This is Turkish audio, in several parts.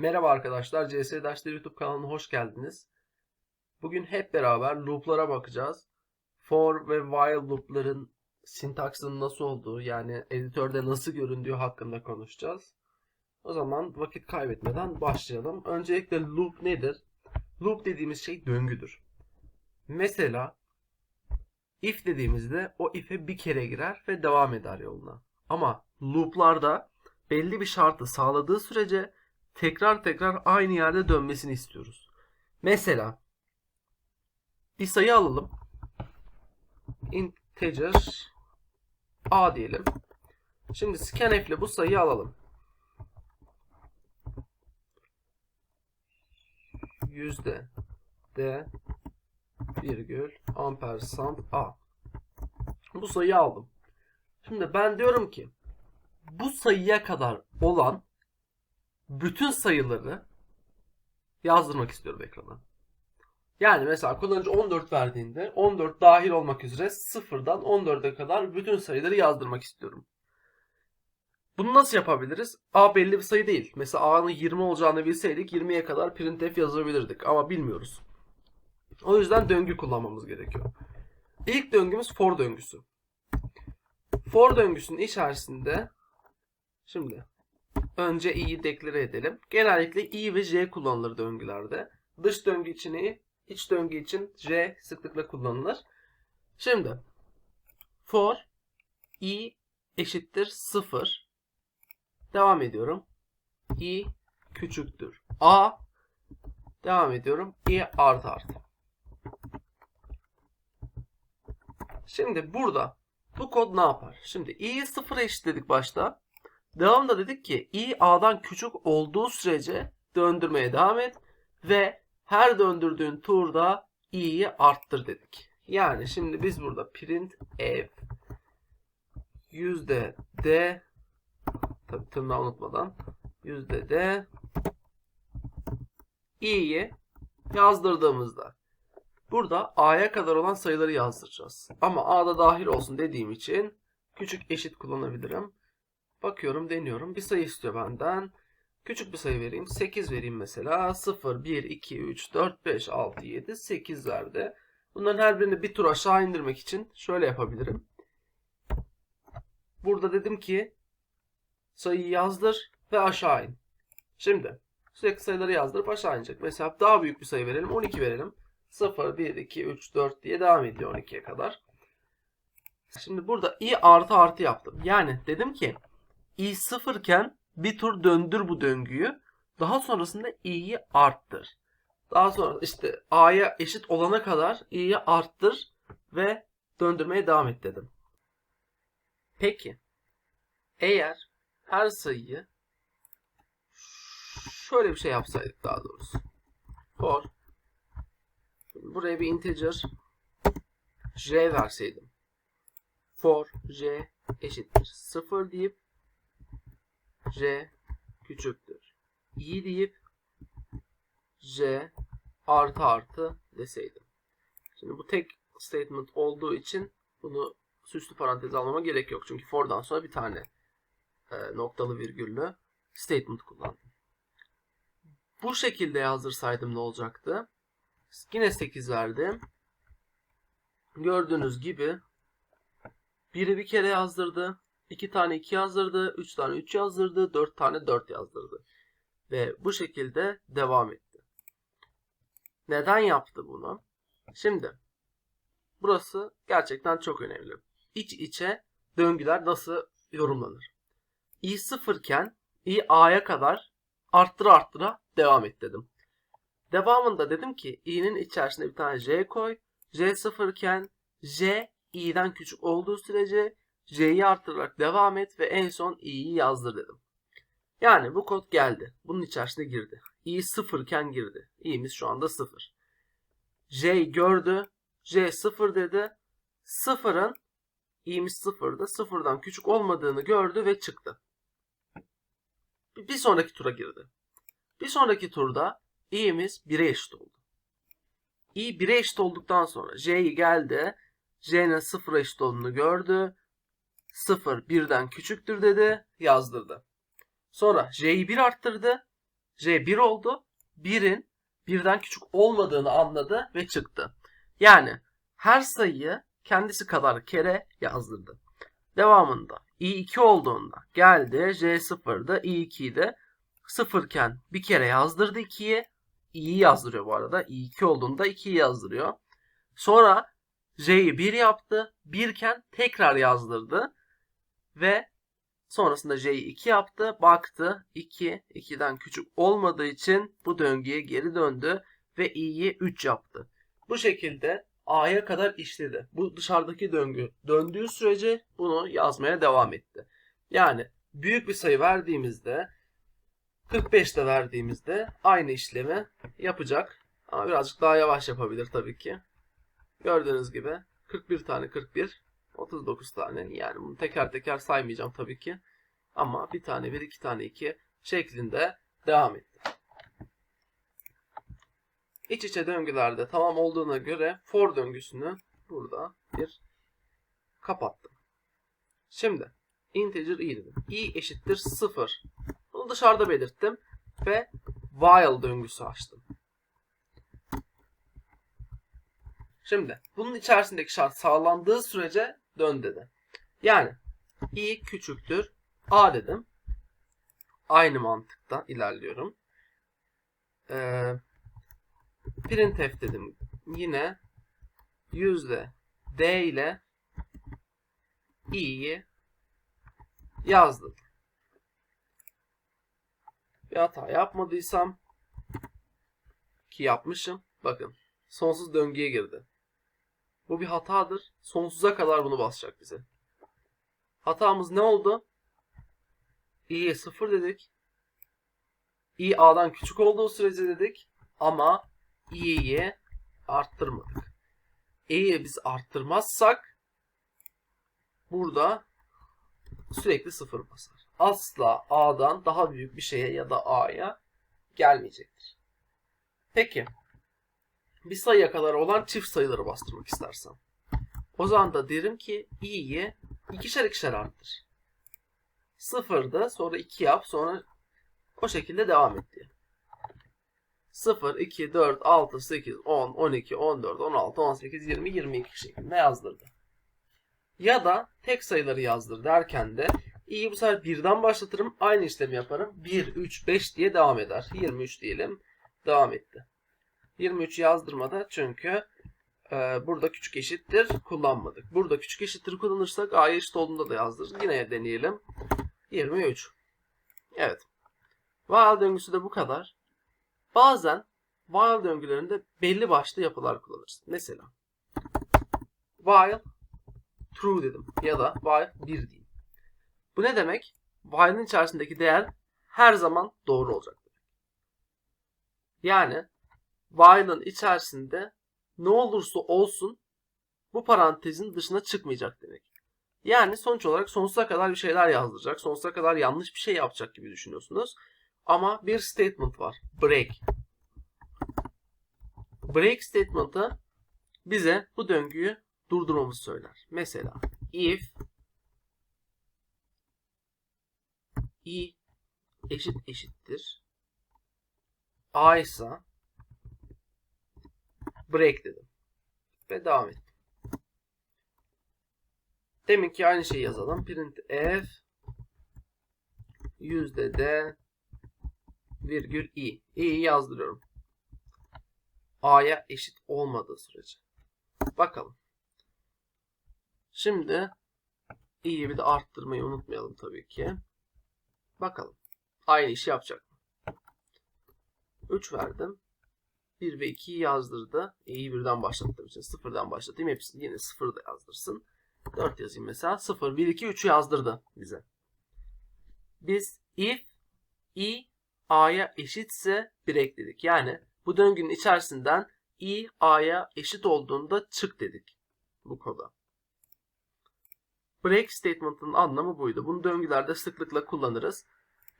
Merhaba arkadaşlar, CS Dersleri YouTube kanalına hoş geldiniz. Bugün hep beraber loop'lara bakacağız. For ve while loop'ların sintaksının nasıl olduğu, yani editörde nasıl göründüğü hakkında konuşacağız. O zaman vakit kaybetmeden başlayalım. Öncelikle loop nedir? Loop dediğimiz şey döngüdür. Mesela if dediğimizde o if'e bir kere girer ve devam eder yoluna. Ama loop'larda belli bir şartı sağladığı sürece tekrar tekrar aynı yerde dönmesini istiyoruz. Mesela bir sayı alalım. Integer a diyelim. Şimdi scanf ile bu sayıyı alalım. Yüzde d virgül ampersand a. Bu sayıyı aldım. Şimdi ben diyorum ki bu sayıya kadar olan bütün sayıları yazdırmak istiyorum ekrana. Yani mesela kullanıcı 14 verdiğinde 14 dahil olmak üzere 0'dan 14'e kadar bütün sayıları yazdırmak istiyorum. Bunu nasıl yapabiliriz? A belli bir sayı değil. Mesela A'nın 20 olacağını bilseydik 20'ye kadar printf yazabilirdik ama bilmiyoruz. O yüzden döngü kullanmamız gerekiyor. İlk döngümüz for döngüsü. For döngüsünün içerisinde şimdi önce i'yi deklare edelim. Genellikle i ve j kullanılır döngülerde. Dış döngü için i, iç döngü için j sıklıkla kullanılır. Şimdi for i eşittir 0 devam ediyorum. i küçüktür. a devam ediyorum. i artı artı. Şimdi burada bu kod ne yapar? Şimdi i'yi 0'a eşitledik başta. Devamında dedik ki i a'dan küçük olduğu sürece döndürmeye devam et ve her döndürdüğün turda i'yi arttır dedik. Yani şimdi biz burada print f yüzde d tabi tırnağı unutmadan yüzde d i'yi yazdırdığımızda burada a'ya kadar olan sayıları yazdıracağız. Ama a'da dahil olsun dediğim için küçük eşit kullanabilirim. Bakıyorum, deniyorum. Bir sayı istiyor benden. Küçük bir sayı vereyim. 8 vereyim mesela. 0, 1, 2, 3, 4, 5, 6, 7, 8 verdi. Bunların her birini bir tur aşağı indirmek için şöyle yapabilirim. Burada dedim ki sayıyı yazdır ve aşağı in. Şimdi sürekli sayıları yazdırıp aşağı inecek. Mesela daha büyük bir sayı verelim. 12 verelim. 0, 1, 2, 3, 4 diye devam ediyor 12'ye kadar. Şimdi burada i artı artı yaptım. Yani dedim ki i sıfırken bir tur döndür bu döngüyü. Daha sonrasında i'yi arttır. Daha sonra işte a'ya eşit olana kadar i'yi arttır ve döndürmeye devam et dedim. Peki eğer her sayıyı şöyle bir şey yapsaydık daha doğrusu. For buraya bir integer j verseydim. For j eşittir 0 deyip j küçüktür. i deyip j artı artı deseydim. Şimdi bu tek statement olduğu için bunu süslü parantez almama gerek yok. Çünkü for'dan sonra bir tane e, noktalı virgüllü statement kullandım. Bu şekilde yazdırsaydım ne olacaktı? Yine 8 verdim. Gördüğünüz gibi biri bir kere yazdırdı. 2 tane 2 yazdırdı, 3 tane 3 yazdırdı, 4 tane 4 yazdırdı. Ve bu şekilde devam etti. Neden yaptı bunu? Şimdi burası gerçekten çok önemli. İç içe döngüler nasıl yorumlanır? i sıfırken i a'ya kadar arttıra arttıra devam et dedim. Devamında dedim ki i'nin içerisine bir tane j koy. j sıfırken j i'den küçük olduğu sürece j'yi arttırarak devam et ve en son i'yi yazdır dedim. Yani bu kod geldi. Bunun içerisine girdi. i sıfırken girdi. i'miz şu anda sıfır. j gördü. j sıfır dedi. Sıfırın i'miz sıfırdı. Sıfırdan küçük olmadığını gördü ve çıktı. Bir sonraki tura girdi. Bir sonraki turda i'miz 1'e eşit oldu. i 1'e eşit olduktan sonra j'yi geldi. j'nin 0'a eşit olduğunu gördü. 0 1'den küçüktür dedi. Yazdırdı. Sonra j'yi 1 arttırdı. J 1 oldu. 1'in birden küçük olmadığını anladı ve çıktı. Yani her sayıyı kendisi kadar kere yazdırdı. Devamında i2 olduğunda geldi j0'da i2'yi de 0 iken bir kere yazdırdı 2'yi. i'yi yazdırıyor bu arada. i2 olduğunda 2'yi yazdırıyor. Sonra j'yi 1 yaptı. 1 iken tekrar yazdırdı. Ve sonrasında j'yi 2 yaptı. Baktı 2 2'den küçük olmadığı için bu döngüye geri döndü ve i'yi 3 yaptı. Bu şekilde a'ya kadar işledi. Bu dışarıdaki döngü döndüğü sürece bunu yazmaya devam etti. Yani büyük bir sayı verdiğimizde 45'te verdiğimizde aynı işlemi yapacak. Ama birazcık daha yavaş yapabilir tabii ki. Gördüğünüz gibi 41 tane 41, 39 tane. Yani bunu teker teker saymayacağım tabii ki. Ama bir tane 1, iki tane 2 şeklinde devam etti. İç içe döngülerde tamam olduğuna göre for döngüsünü burada bir kapattım. Şimdi integer i dedim. i eşittir 0. Bunu dışarıda belirttim ve while döngüsü açtım. Şimdi bunun içerisindeki şart sağlandığı sürece dön dedi. Yani i küçüktür a dedim. Aynı mantıkta ilerliyorum. Ee, printf dedim. Yine yüzde d ile i'yi yazdım. Bir hata yapmadıysam ki yapmışım. Bakın sonsuz döngüye girdi. Bu bir hatadır. Sonsuza kadar bunu basacak bize. Hatamız ne oldu? i'ye 0 dedik. i a'dan küçük olduğu sürece dedik. Ama i'yi arttırmadık. i'yi biz arttırmazsak burada sürekli 0 basar. Asla a'dan daha büyük bir şeye ya da a'ya gelmeyecektir. Peki bir sayıya kadar olan çift sayıları bastırmak istersem. O zaman da derim ki i'yi ikişer ikişer arttır. Sıfırda sonra 2 yap sonra o şekilde devam et diye. 0, 2, 4, 6, 8, 10, 12, 14, 16, 18, 20, 22 şeklinde yazdırdı. Ya da tek sayıları yazdır derken de i'yi bu sefer birden başlatırım. Aynı işlemi yaparım. 1, 3, 5 diye devam eder. 23 diyelim. Devam etti. 23 yazdırmada çünkü e, burada küçük eşittir kullanmadık. Burada küçük eşittir kullanırsak a'ya eşit olduğunda da yazdırırız. Yine deneyelim. 23. Evet. While döngüsü de bu kadar. Bazen while döngülerinde belli başlı yapılar kullanırız. Mesela while true dedim ya da while 1 diyeyim. Bu ne demek? While'ın içerisindeki değer her zaman doğru olacak. Yani while'ın içerisinde ne olursa olsun bu parantezin dışına çıkmayacak demek. Yani sonuç olarak sonsuza kadar bir şeyler yazdıracak. Sonsuza kadar yanlış bir şey yapacak gibi düşünüyorsunuz. Ama bir statement var. Break. Break statement'ı bize bu döngüyü durdurmamızı söyler. Mesela if i eşit eşittir a ise break dedim. Ve devam ettim. Demin ki aynı şeyi yazalım. Print f yüzde d virgül i. i'yi yazdırıyorum. a'ya eşit olmadığı sürece. Bakalım. Şimdi i'yi bir de arttırmayı unutmayalım tabii ki. Bakalım. Aynı işi yapacak mı? 3 verdim. 1 ve 2'yi yazdırdı. i'yi birden başlattığım için sıfırdan başlatayım. Hepsini yine sıfır da yazdırsın. 4 yazayım mesela. 0, 1, 2, 3'ü yazdırdı bize. Biz if i a'ya eşitse 1 ekledik. Yani bu döngünün içerisinden i a'ya eşit olduğunda çık dedik bu koda. Break statement'ın anlamı buydu. Bunu döngülerde sıklıkla kullanırız.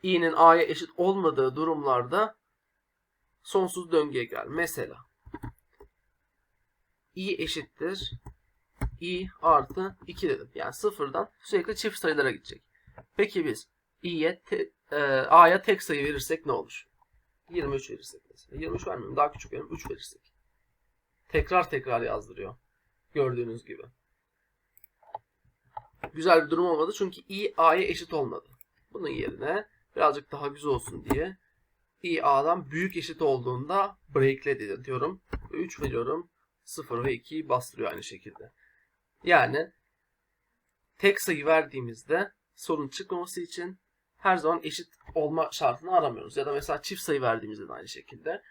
i'nin a'ya eşit olmadığı durumlarda sonsuz döngüye gel. Mesela i eşittir i artı 2 dedim. Yani sıfırdan sürekli çift sayılara gidecek. Peki biz i'ye te, e, a'ya tek sayı verirsek ne olur? 23 verirsek mesela. 23 vermiyorum. Daha küçük verim. 3 verirsek. Tekrar tekrar yazdırıyor. Gördüğünüz gibi. Güzel bir durum olmadı çünkü i a'ya eşit olmadı. Bunun yerine birazcık daha güzel olsun diye i a'dan büyük eşit olduğunda breakle diyorum. 3 veriyorum. 0 ve 2'yi bastırıyor aynı şekilde. Yani tek sayı verdiğimizde sorun çıkmaması için her zaman eşit olma şartını aramıyoruz. Ya da mesela çift sayı verdiğimizde de aynı şekilde.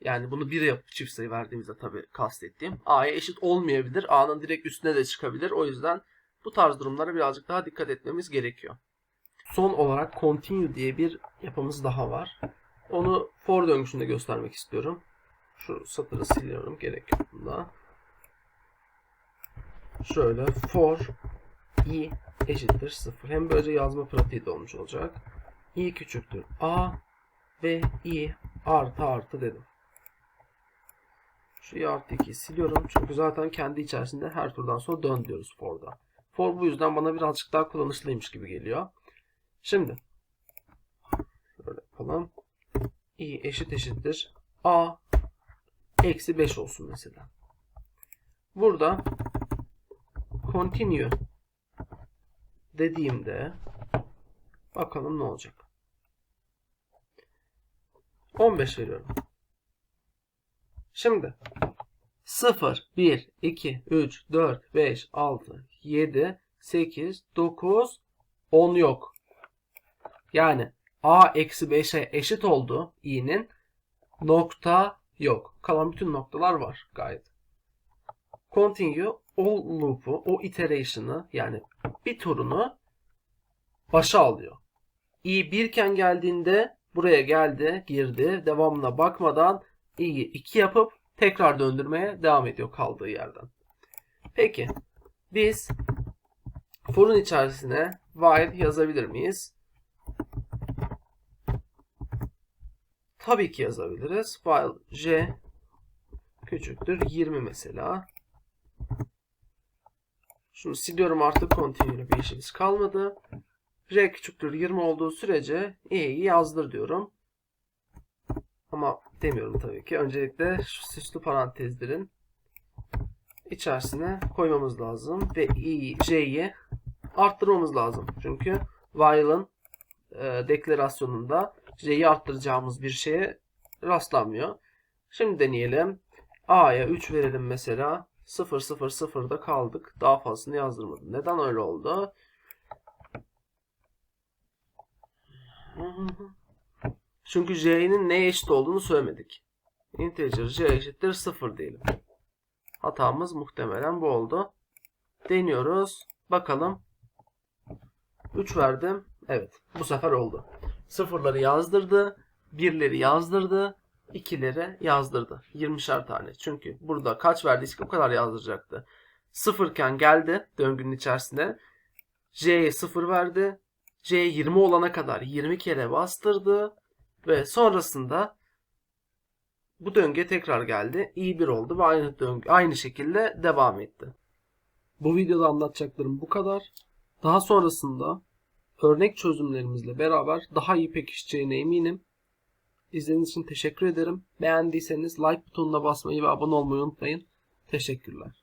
Yani bunu 1 yapıp çift sayı verdiğimizde tabii kastettiğim. A'ya eşit olmayabilir. A'nın direkt üstüne de çıkabilir. O yüzden bu tarz durumlara birazcık daha dikkat etmemiz gerekiyor. Son olarak continue diye bir yapımız daha var. Onu for döngüsünde göstermek istiyorum. Şu satırı siliyorum. Gerek yok bunda. Şöyle for i eşittir 0. Hem böylece yazma pratiği de olmuş olacak. i küçüktür a ve i artı artı dedim. Şu i artı 2'yi siliyorum. Çünkü zaten kendi içerisinde her turdan sonra dön diyoruz for'da. For bu yüzden bana birazcık daha kullanışlıymış gibi geliyor. Şimdi şöyle yapalım. İ eşit eşittir a eksi 5 olsun mesela. Burada continue dediğimde bakalım ne olacak. 15 veriyorum. Şimdi 0, 1, 2, 3, 4, 5, 6, 7, 8, 9, 10 yok. Yani a eksi 5'e eşit oldu i'nin nokta yok. Kalan bütün noktalar var gayet. Continue o loop'u, o iteration'ı yani bir turunu başa alıyor. i 1 iken geldiğinde buraya geldi, girdi. Devamına bakmadan i'yi 2 yapıp tekrar döndürmeye devam ediyor kaldığı yerden. Peki biz for'un içerisine while yazabilir miyiz? Tabii ki yazabiliriz. While j küçüktür 20 mesela. Şunu siliyorum artık continue bir işimiz kalmadı. R küçüktür 20 olduğu sürece i'yi yazdır diyorum. Ama demiyorum tabii ki. Öncelikle şu süslü parantezlerin içerisine koymamız lazım ve i, j'yi arttırmamız lazım. Çünkü while'ın e, deklarasyonunda j'yi arttıracağımız bir şeye rastlanmıyor. Şimdi deneyelim. a'ya 3 verelim mesela. 0 0 0'da kaldık. Daha fazlasını yazdırmadım. Neden öyle oldu? Çünkü j'nin neye eşit olduğunu söylemedik. Integer j eşittir 0 diyelim. Hatamız muhtemelen bu oldu. Deniyoruz. Bakalım. 3 verdim. Evet. Bu sefer oldu. Sıfırları yazdırdı. Birleri yazdırdı. ikileri yazdırdı. 20'şer tane. Çünkü burada kaç verdiyse o kadar yazdıracaktı. Sıfırken geldi döngünün içerisine. J'ye 0 verdi. C 20 olana kadar 20 kere bastırdı. Ve sonrasında bu döngüye tekrar geldi. i 1 oldu ve aynı döngü aynı şekilde devam etti. Bu videoda anlatacaklarım bu kadar. Daha sonrasında örnek çözümlerimizle beraber daha iyi pekişeceğine eminim. İzlediğiniz için teşekkür ederim. Beğendiyseniz like butonuna basmayı ve abone olmayı unutmayın. Teşekkürler.